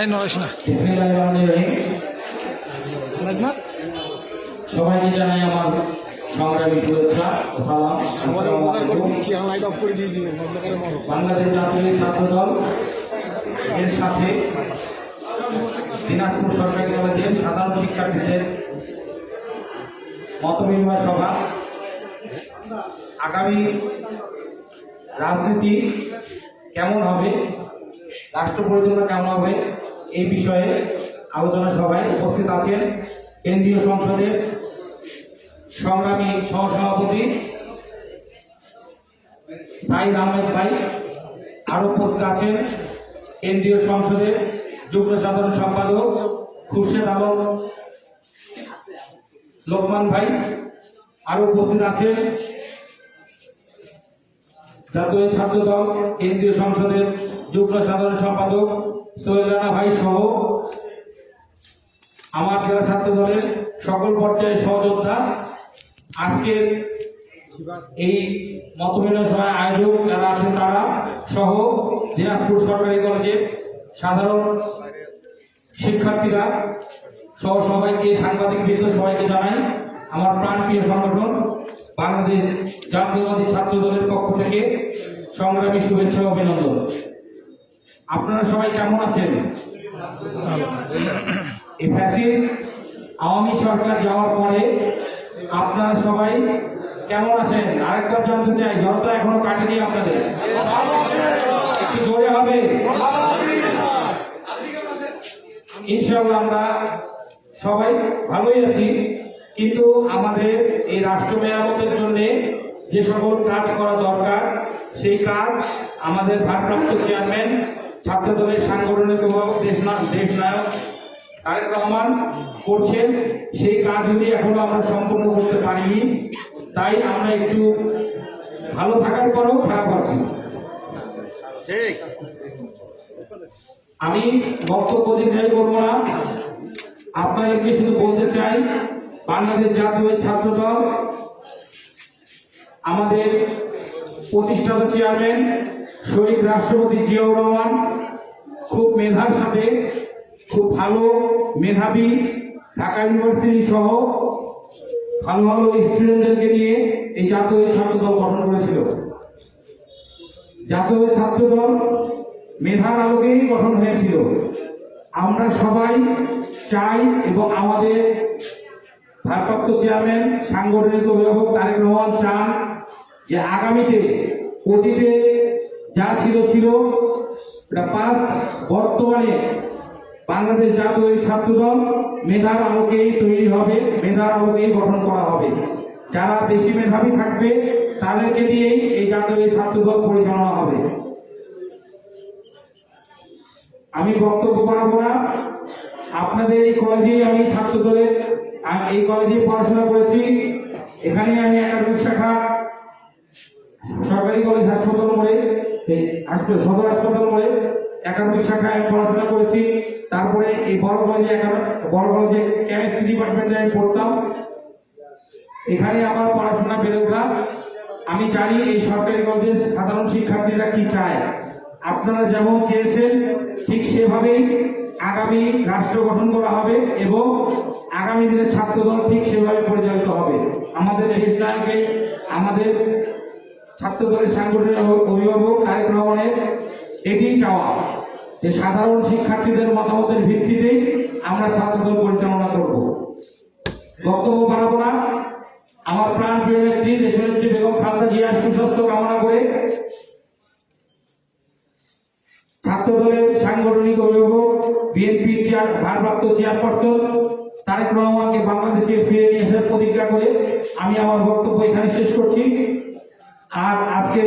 এই নরেশ না। লাগনা সবাইকে জানাই আমার সংগ্রামী শুভেচ্ছা ও সালাম। বাংলাদেশ জাতীয় ছাত্র দল এর সাথে দিনাজপুর সরকারি কলেজের সাধারণ শিক্ষার্থীদের মত বিনিময় সভা। আগামী রাজনীতি কেমন হবে? রাষ্ট্র পরিচালনা কেমন হবে এই বিষয়ে আলোচনা সভায় উপস্থিত আছেন কেন্দ্রীয় সংসদের সংগ্রামী সহসভাপতি সাইদ আহমেদ ভাই। আরও উপস্থিত আছেন কেন্দ্রীয় সংসদের যুগ্ম সাধারণ সম্পাদক খুরশেদ আলম, লোকমান ভাই। আরও উপস্থিত আছেন জাতীয় ছাত্র দল কেন্দ্রীয় সংসদের যুগ্ম সাধারণ সম্পাদক সোহেল রানা ভাই সহ আমার জেলা ছাত্র দলের সকল পর্যায়ে সহযোদ্ধা, আজকের এই মতবিনিময় সভায় আয়োজক যারা আছেন তারা সহ দিনাজপুর সরকারি কলেজের সাধারণ শিক্ষার্থীরা সহ সবাইকে সাংবাদিক বৃন্দ সবাইকে জানাই, আমার প্রাণপ্রিয় সংগঠন বাংলাদেশ জাতীয়বাদী ছাত্র দলের পক্ষ থেকে সংগ্রামী শুভেচ্ছা অভিনন্দন। আপনারা সবাই কেমন আছেন? আওয়ামী সরকার যাওয়ার পরে আপনারা সবাই কেমন আছেন? আরেকবার জানতে চাই জ্বর তো এখনও কাটেনি আপনাদের? একটু জোরে হবে? ইনশাআল্লাহ আমরা সবাই ভালোই আছি, কিন্তু আমাদের এই রাষ্ট্র মেরামতের জন্যে যে সকল কাজ করা দরকার, সেই কাজ আমাদের ভারপ্রাপ্ত চেয়ারম্যান ছাত্র দলের সাংগঠনিক দেশনা- দেশনায়ক তারেক রহমান করছেন। সেই কাজগুলি এখনও আমরা সম্পূর্ণ করতে পারিনি তাই আমরা একটু ভালো থাকার পরেও খারাপ আছি। আমি বক্তব্য দীর্ঘায়ু করব না। আপনাদেরকে শুধু বলতে চাই বাংলাদেশ জাতীয় ছাত্র দল আমাদের প্রতিষ্ঠাতা চেয়ারম্যান, শহীদ রাষ্ট্রপতি জিয়াউর রহমান, খুব মেধার সাথে, খুব ভালো মেধাবী ঢাকা ইউনিভার্সিটি সহ ভালো ভালো স্টুডেন্টদেরকে নিয়ে এই জাতীয় ছাত্র দল গঠন করেছিল। জাতীয় ছাত্র দল মেধার আলোকেই গঠন হয়েছিল। আমরা সবাই চাই এবং আমাদের ভারপ্রাপ্ত চেয়ারম্যান, সাংগঠনিক অভিভাবক তারেক রহমান চান যে আগামীতে অতীতে যা ছিল ছিল এটা বর্তমানে বাংলাদেশ জাতীয় ছাত্র দল মেধার আলোকেই তৈরি হবে, মেধার আলোকেই গঠন করা হবে। যারা বেশি মেধাবী থাকবে, তাদেরকে দিয়েই এই জাতীয় ছাত্র দল পরিচালনা হবে। আমি বক্তব্য বাড়াবো না। আপনাদের এই কলেজেই আমি ছাত্র দলের এই কলেজে পড়াশোনা করেছি। এখানে আমি একাডেমিক শাখা সরকারি কলেজ হাসপাতাল মোড়ে, এই সদর হাসপাতাল মোড়ে একাডেমিক শাখায় আমি পড়াশোনা করেছি। তারপরে এই বড় বড় কলেজে কেমিস্ট্রি ডিপার্টমেন্টে আমি পড়তাম। এখানে আমার পড়াশোনা বেড়ে ওঠা। আমি জানি এই সরকারি কলেজের সাধারণ শিক্ষার্থীরা কি চায়। আপনারা যেমন চেয়েছেন, ঠিক সেভাবেই আগামী রাষ্ট্র গঠন করা হবে এবং আগামী দিনে ছাত্রদল ঠিক সেভাবে পরিচালিত হবে। আমাদের দেশ আমাদের ছাত্র দলের সাংগঠনিক অভিভাবক তারেক রহমানের এটি চাওয়া। যে সাধারণ শিক্ষার্থীদের মতামতের ভিত্তিতেই আমরা ছাত্রদল পরিচালনা করব। বক্তব্য বাড়াবো না। আমার প্রাণ প্রিয় নেত্রী দেশনেত্রী বেগম খালেদা জিয়ার সুস্বাস্থ্য কামনা করে ছাত্র দলের সাংগঠনিক অভিভাবক বিএনপি চেয়ার, ভারপ্রাপ্ত চেয়ারপারসন তারেক রহমানকে বাংলাদেশে ফিরে নিয়ে আসার প্রতিজ্ঞা করে আমি আমার বক্তব্য এখানে শেষ করছি। আর आपके